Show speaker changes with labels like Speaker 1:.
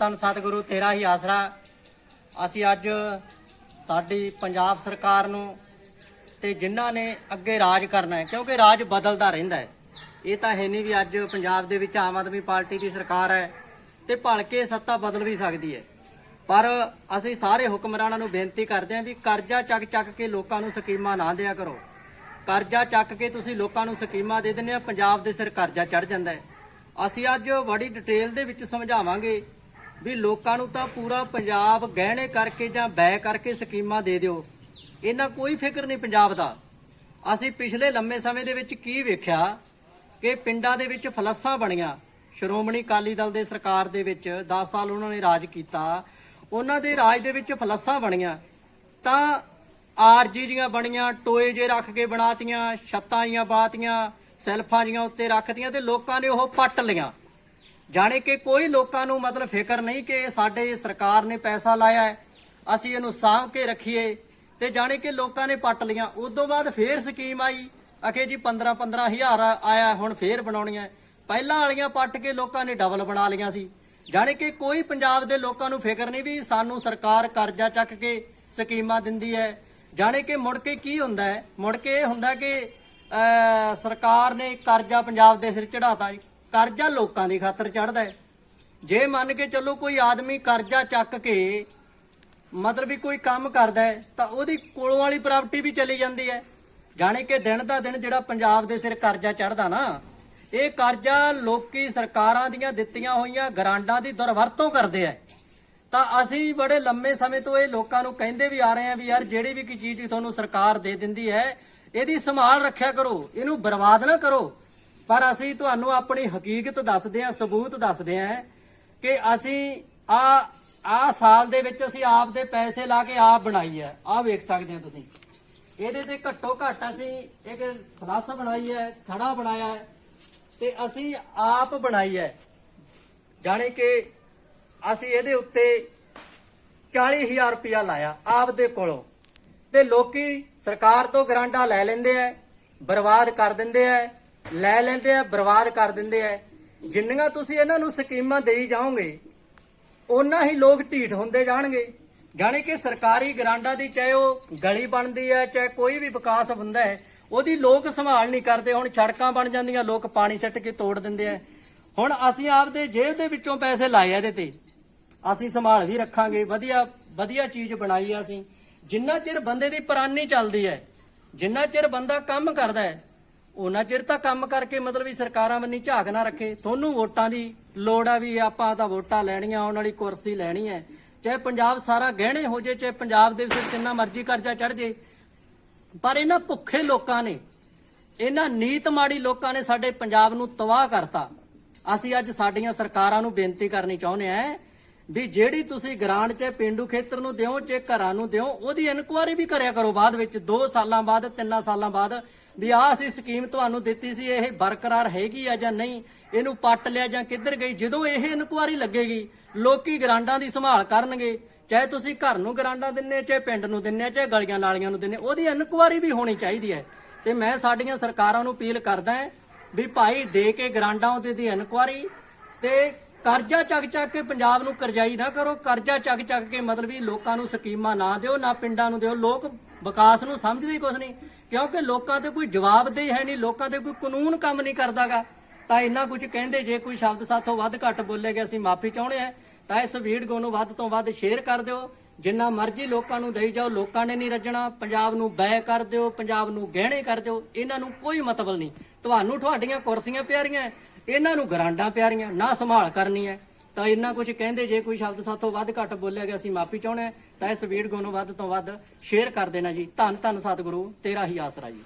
Speaker 1: ਧੰਨ ਸਤਿਗੁਰੂ, ਤੇਰਾ ਹੀ ਆਸਰਾ। ਅਸੀਂ ਅੱਜ ਸਾਡੀ ਪੰਜਾਬ ਸਰਕਾਰ ਨੂੰ ਤੇ ਜਿਨ੍ਹਾਂ ਨੇ ਅੱਗੇ ਰਾਜ ਕਰਨਾ ਹੈ, ਕਿਉਂਕਿ ਰਾਜ ਬਦਲਦਾ ਰਹਿੰਦਾ ਹੈ। ਇਹ ਤਾਂ ਹੈ ਨਹੀਂ ਵੀ ਅੱਜ ਪੰਜਾਬ ਦੇ ਵਿੱਚ ਆਮ ਆਦਮੀ ਪਾਰਟੀ ਦੀ ਸਰਕਾਰ ਹੈ ਤੇ ਭਲਕੇ ਸੱਤਾ ਬਦਲ ਵੀ ਸਕਦੀ ਹੈ। ਪਰ ਅਸੀਂ ਸਾਰੇ ਹੁਕਮਰਾਨਾਂ ਨੂੰ ਬੇਨਤੀ ਕਰਦੇ ਹਾਂ ਵੀ ਕਰਜ਼ਾ ਚੱਕ ਚੱਕ ਕੇ ਲੋਕਾਂ ਨੂੰ ਸਕੀਮਾਂ ਨਾ ਦਿਆ ਕਰੋ। ਕਰਜ਼ਾ ਚੱਕ ਕੇ ਤੁਸੀਂ ਲੋਕਾਂ ਨੂੰ ਸਕੀਮਾਂ ਦੇ ਦਿੰਦੇ ਆ ਪੰਜਾਬ ਦੇ ਸਿਰ ਕਰਜ਼ਾ ਚੜ ਜਾਂਦਾ ਹੈ। ਅਸੀਂ ਅੱਜ ਬੜੀ ਡਿਟੇਲ ਦੇ ਵਿੱਚ ਸਮਝਾਵਾਂਗੇ ਵੀ ਲੋਕਾਂ ਨੂੰ ਤਾਂ ਪੂਰਾ ਪੰਜਾਬ ਗਹਿਣੇ ਕਰਕੇ ਜਾਂ ਬੈ ਕਰਕੇ ਸਕੀਮਾਂ ਦੇ ਦਿਓ। ਇਹਨਾਂ ਕੋਈ ਫਿਕਰ ਨਹੀਂ ਪੰਜਾਬ ਦਾ। ਅਸੀਂ ਪਿਛਲੇ ਲੰਮੇ ਸਮੇਂ ਦੇ ਵਿੱਚ ਕੀ ਵੇਖਿਆ ਕਿ ਪਿੰਡਾਂ ਦੇ ਵਿੱਚ ਫਲੱਸਾਂ ਬਣੀਆਂ। ਸ਼੍ਰੋਮਣੀ ਅਕਾਲੀ ਦਲ ਦੇ ਸਰਕਾਰ ਦੇ ਵਿੱਚ 10 ਸਾਲ ਉਹਨਾਂ ਨੇ ਰਾਜ ਕੀਤਾ। ਉਹਨਾਂ ਦੇ ਰਾਜ ਦੇ ਵਿੱਚ ਫਲੱਸਾਂ ਬਣੀਆਂ। ਤਾਂ ਆਰਜੀ ਜੀਆਂ ਬਣੀਆਂ, ਟੋਏ ਜੇ ਰੱਖ ਕੇ ਬਣਾਤੀਆਂ, ਛੱਤਾਂ ਜੀਆਂ ਬਾਤੀਆਂ, ਸੈਲਫਾਂ ਜੀਆਂ ਉੱਤੇ ਰੱਖਤੀਆਂ ਤੇ ਲੋਕਾਂ ਨੇ ਉਹ ਪੱਟ ਲੀਆਂ ਜਾਣੇ ਕਿ ਕੋਈ ਲੋਕਾਂ ਨੂੰ ਮਤਲਬ ਫਿਕਰ ਨਹੀਂ ਕਿ ਸਾਡੇ ਸਰਕਾਰ ਨੇ ਪੈਸਾ ਲਾਇਆ ਹੈ, ਅਸੀਂ ਇਹਨੂੰ ਸਾਂਭ ਕੇ ਰੱਖੀਏ। ਤੇ ਜਾਣੇ ਕਿ ਲੋਕਾਂ ਨੇ ਪੱਟ ਲੀਆਂ ਉਸ ਤੋਂ ਬਾਅਦ ਫੇਰ ਸਕੀਮ ਆਈ। ਅਖੇ ਜੀ 15 15 ਹਜ਼ਾਰ ਆਇਆ, ਹੁਣ ਫੇਰ ਬਣਾਉਣੀਆਂ ਪਹਿਲਾਂ ਵਾਲੀਆਂ ਪੱਟ ਕੇ ਲੋਕਾਂ ਨੇ ਡਬਲ ਬਣਾ ਲੀਆਂ ਸੀ। ਜਾਣੇ ਕਿ ਕੋਈ ਪੰਜਾਬ ਦੇ ਲੋਕਾਂ ਨੂੰ ਫਿਕਰ ਨਹੀਂ ਵੀ ਸਾਨੂੰ ਸਰਕਾਰ ਕਰਜ਼ਾ ਚੱਕ ਕੇ ਸਕੀਮਾਂ ਦਿੰਦੀ ਹੈ। ਜਾਣੇ ਕਿ ਮੁੜ ਕੇ ਕੀ ਹੁੰਦਾ ਹੈ? ਮੁੜ ਕੇ ਇਹ ਹੁੰਦਾ ਕਿ ਸਰਕਾਰ ਨੇ ਕਰਜ਼ਾ ਪੰਜਾਬ ਦੇ ਸਿਰ ਚੜਾਤਾ ਕਰਜ਼ਾ ਲੋਕਾਂ ਦੀ ਖਾਤਰ ਚੜਦਾ ਹੈ। ਜੇ ਮੰਨ ਕੇ ਚੱਲੋ ਕੋਈ ਆਦਮੀ ਕਰਜ਼ਾ ਚੱਕ ਕੇ ਮਤਲਬ ਵੀ ਕੋਈ ਕੰਮ ਕਰਦਾ ਹੈ, ਤਾਂ ਉਹਦੀ ਕੋਲੋਂ ਵਾਲੀ ਪ੍ਰਾਪਰਟੀ ਵੀ ਚਲੀ ਜਾਂਦੀ ਹੈ। ਜਾਣੇ ਕਿ ਦਿਨ ਦਾ ਦਿਨ ਜਿਹੜਾ ਪੰਜਾਬ ਦੇ ਸਿਰ ਕਰਜ਼ਾ ਚੜਦਾ ਨਾ, ਇਹ ਕਰਜ਼ਾ ਲੋਕੀ ਸਰਕਾਰਾਂ ਦੀਆਂ ਦਿੱਤੀਆਂ ਹੋਈਆਂ ਗਰਾਂਡਾਂ ਦੀ ਦੁਰਵਰਤੋਂ ਕਰਦੇ ਆ। ਤਾਂ ਅਸੀਂ ਬੜੇ ਲੰਮੇ ਸਮੇਂ ਤੋਂ ਇਹ ਲੋਕਾਂ ਨੂੰ ਕਹਿੰਦੇ ਵੀ ਆ ਰਹੇ ਹਾਂ ਵੀ ਯਾਰ ਜਿਹੜੀ ਵੀ ਕੋਈ ਚੀਜ਼ ਤੁਹਾਨੂੰ ਸਰਕਾਰ ਦੇ ਦਿੰਦੀ ਹੈ, ਇਹਦੀ ਸੰਭਾਲ ਰੱਖਿਆ ਕਰੋ, ਇਹਨੂੰ ਬਰਬਾਦ ਨਾ ਕਰੋ। ਪਰ ਅਸੀਂ ਤੁਹਾਨੂੰ ਆਪਣੀ ਹਕੀਕਤ ਦੱਸਦੇ ਹਾਂ, ਸਬੂਤ ਦੱਸਦੇ ਹਾਂ ਕਿ ਅਸੀਂ ਆ ਆ ਸਾਲ ਦੇ ਵਿੱਚ ਅਸੀਂ ਆਪ ਦੇ ਪੈਸੇ ਲਾ ਕੇ ਆਪ ਬਣਾਈ ਹੈ। ਆ ਵੇਖ ਸਕਦੇ ਹੋ ਤੁਸੀਂ। ਇਹਦੇ ਤੇ ਘੱਟੋ ਘੱਟ ਅਸੀਂ ਇੱਕ ਫਲਸ ਬਣਾਈ ਹੈ ਥੜਾ ਬਣਾਇਆ ਹੈ ਤੇ ਅਸੀਂ ਆਪ ਬਣਾਈ ਹੈ। ਜਾਣੇ ਕਿ ਅਸੀਂ ਇਹਦੇ ਉੱਤੇ 40000 ਰੁਪਇਆ ਲਾਇਆ ਆਪ ਦੇ ਕੋਲੋਂ। ਤੇ ਲੋਕੀ ਸਰਕਾਰ ਤੋਂ ਗਰਾਂਟਾਂ ਲੈ ਲੈਂਦੇ ਐ ਬਰਬਾਦ ਕਰ ਦਿੰਦੇ ਐ ਲੈ ਲੈਂਦੇ ਐ ਬਰਬਾਦ ਕਰ ਦਿੰਦੇ ਐ ਜਿੰਨੀਆਂ ਤੁਸੀਂ ਇਹਨਾਂ ਨੂੰ ਸਕੀਮਾਂ ਦੇਈ ਜਾਓਗੇ ਉਹਨਾਂ ਹੀ ਲੋਕ ਢੀਠ ਹੁੰਦੇ ਜਾਣਗੇ। ਜਾਣੀ ਕਿ ਸਰਕਾਰੀ ਗਰਾਂਡਾਂ ਦੀ ਚਾਹੇ ਉਹ ਗਲੀ ਬਣਦੀ ਹੈ ਚਾਹੇ ਕੋਈ ਵੀ ਵਿਕਾਸ ਹੁੰਦਾ ਹੈ, ਉਹਦੀ ਲੋਕ ਸੰਭਾਲ ਨਹੀਂ ਕਰਦੇ। ਹੁਣ ਸੜਕਾਂ ਬਣ ਜਾਂਦੀਆਂ, ਲੋਕ ਪਾਣੀ ਸੱਟ ਕੇ ਤੋੜ ਦਿੰਦੇ ਆ। ਹੁਣ ਅਸੀਂ ਆਪਦੇ ਜੇਬ ਦੇ ਵਿੱਚੋਂ ਪੈਸੇ ਲਾਏ ਇਹਦੇ ਤੇ। ਅਸੀਂ ਸੰਭਾਲ ਵੀ ਰੱਖਾਂਗੇ। ਵਧੀਆ ਵਧੀਆ ਚੀਜ਼ ਬਣਾਈ ਆ ਅਸੀਂ। ਜਿੰਨਾ ਚਿਰ ਬੰਦੇ ਦੀ ਪ੍ਰਾਨੀ ਚੱਲਦੀ ਹੈ, ਜਿੰਨਾ ਚਿਰ ਬੰਦਾ ਕੰਮ ਕਰਦਾ ਹੈ ਉਹਨਾਂ ਚਿਰ ਤਾਂ ਕੰਮ ਕਰਕੇ ਮਤਲਬ ਵੀ ਸਰਕਾਰਾਂ ਮੰਨੀ ਝਾਕ ਨਾ ਰੱਖੇ। ਤੁਹਾਨੂੰ ਵੋਟਾਂ ਦੀ ਲੋੜ ਆ ਵੀ ਆਪਾਂ ਤਾਂ ਵੋਟਾਂ ਲੈਣੀਆਂ, ਆਉਣ ਵਾਲੀ ਕੁਰਸੀ ਲੈਣੀ ਹੈ। ਚਾਹੇ ਪੰਜਾਬ ਸਾਰਾ ਗਹਿਣੇ ਹੋ ਜੇ, ਚਾਹੇ ਪੰਜਾਬ ਦੇ ਵਿੱਚ ਜਿੰਨਾ ਮਰਜ਼ੀ ਕਰਜ਼ਾ ਚੜ ਜੇ। ਪਰ ਇਹਨਾਂ ਭੁੱਖੇ ਲੋਕਾਂ ਨੇ, ਇਹਨਾਂ ਨੀਤ ਮਾੜੀ ਲੋਕਾਂ ਨੇ ਸਾਡੇ ਪੰਜਾਬ ਨੂੰ ਤਬਾਹ ਕਰਤਾ। ਅਸੀਂ ਅੱਜ ਸਾਡੀਆਂ ਸਰਕਾਰਾਂ ਨੂੰ ਬੇਨਤੀ ਕਰਨੀ ਚਾਹੁੰਦੇ ਆਂ ਵੀ ਜਿਹੜੀ ਤੁਸੀਂ ਗ੍ਰਾਂਟ 'ਚ ਪਿੰਡੂ ਖੇਤਰ ਨੂੰ ਦਿਓ ਚ ਘਰਾਂ ਨੂੰ ਦਿਓ, ਉਹਦੀ ਇਨਕੁਆਰੀ ਵੀ ਕਰਿਆ ਕਰੋ ਬਾਅਦ ਵਿੱਚ 2 ਸਾਲਾਂ ਬਾਅਦ 3 ਸਾਲਾਂ ਬਾਅਦ, ਵੀ ਆਹ ਅਸੀਂ ਸਕੀਮ ਤੁਹਾਨੂੰ ਦਿੱਤੀ ਸੀ, ਇਹ ਬਰਕਰਾਰ ਹੈਗੀ ਆ ਜਾਂ ਨਹੀਂ, ਇਹਨੂੰ ਪੱਟ ਲਿਆ ਜਾਂ ਕਿੱਧਰ ਗਈ, ਜਦੋਂ ਇਹ ਇਨਕੁਆਰੀ ਲੱਗੇਗੀ, ਲੋਕੀ ਗਰਾਂਡਾਂ ਦੀ ਸੰਭਾਲ ਕਰਨਗੇ, ਚਾਹੇ ਤੁਸੀਂ ਘਰ ਨੂੰ ਗਰਾਂਡਾਂ ਦਿੰਨੇ ਚਾਹੇ ਪਿੰਡ ਨੂੰ ਦਿੰਨੇ ਚਾਹੇ ਗਲੀਆਂ ਨਾਲੀਆਂ ਨੂੰ ਦਿੰਨੇ ਉਹਦੀ ਇਨਕੁਆਰੀ ਵੀ ਹੋਣੀ ਚਾਹੀਦੀ ਹੈ। ਤੇ ਮੈਂ ਸਾਡੀਆਂ ਸਰਕਾਰਾਂ ਨੂੰ ਅਪੀਲ ਕਰਦਾ ਹਾਂ ਵੀ ਭਾਈ ਦੇ ਕੇ ਗਰਾਂਡਾਂ ਉਹਦੀ ਦੀ ਇਨਕੁਆਰੀ ਤੇ ਕਰਜ਼ਾ ਚੱਕ ਚੱਕ ਕੇ ਪੰਜਾਬ ਨੂੰ ਕਰਜ਼ਾਈ ਨਾ ਕਰੋ, ਕਰਜ਼ਾ ਚੱਕ ਚੱਕ ਕੇ ਮਤਲਬ ਵੀ ਲੋਕਾਂ ਨੂੰ ਸਕੀਮਾਂ ਨਾ ਦਿਓ, ਨਾ ਪਿੰਡਾਂ ਨੂੰ ਦਿਓ। ਲੋਕ ਵਿਕਾਸ ਨੂੰ ਸਮਝਦੇ ਹੀ ਕੁਛ ਨਹੀਂ, ਕਿਉਂਕਿ ਲੋਕਾਂ ਤੇ ਕੋਈ ਜਵਾਬਦੇਹੀ ਹੈ ਨਹੀਂ, ਲੋਕਾਂ ਤੇ ਕੋਈ ਕਾਨੂੰਨ ਕੰਮ ਨਹੀਂ ਕਰਦਾਗਾ। ਤਾਂ ਇੰਨਾ ਕੁਝ ਕਹਿੰਦੇ, ਜੇ ਕੋਈ ਸ਼ਬਦ ਸਾਥੋਂ ਵੱਧ ਘੱਟ ਬੋਲੇ ਗਏ ਅਸੀਂ ਮਾਫੀ ਚਾਹੁੰਦੇ ਆ ਤਾਂ ਇਸ ਵੀਡੀਓ ਨੂੰ ਵੱਧ ਤੋਂ ਵੱਧ ਸ਼ੇਅਰ ਕਰ ਦਿਓ। ਜਿੰਨਾ ਮਰਜ਼ੀ ਲੋਕਾਂ ਨੂੰ ਦੇਈ ਜਾਓ, ਲੋਕਾਂ ਨੇ ਨਹੀਂ ਰੱਜਣਾ। ਪੰਜਾਬ ਨੂੰ ਬੈ ਕਰ ਦਿਓ, ਪੰਜਾਬ ਨੂੰ ਗਹਿਣੇ ਕਰ ਦਿਓ। ਇਹਨਾਂ ਨੂੰ ਕੋਈ ਮਤਲਬ ਨਹੀਂ। ਤੁਹਾਨੂੰ ਤੁਹਾਡੀਆਂ ਕੁਰਸੀਆਂ ਪਿਆਰੀਆਂ ਇਹਨਾਂ ਨੂੰ ਗਰਾਂਡਾਂ ਪਿਆਰੀਆਂ, ਨਾ ਸੰਭਾਲ ਕਰਨੀ ਹੈ। ਤਾਂ ਇੰਨਾ ਕੁਝ ਕਹਿੰਦੇ, ਜੇ ਕੋਈ ਸ਼ਬਦ ਸਾਥੋਂ ਵੱਧ ਘੱਟ ਬੋਲਿਆ ਗਿਆ, ਅਸੀਂ ਮਾਫੀ ਚਾਹੁੰਦੇ ਹਾਂ। ਤਾਂ ਇਸ ਵੀਡੀਓ ਨੂੰ ਵੱਧ ਤੋਂ ਵੱਧ ਸ਼ੇਅਰ ਕਰ ਦੇਣਾ ਜੀ। ਧੰਨ ਧੰਨ ਸਤਿਗੁਰੂ, ਤੇਰਾ ਹੀ ਆਸਰਾ ਜੀ।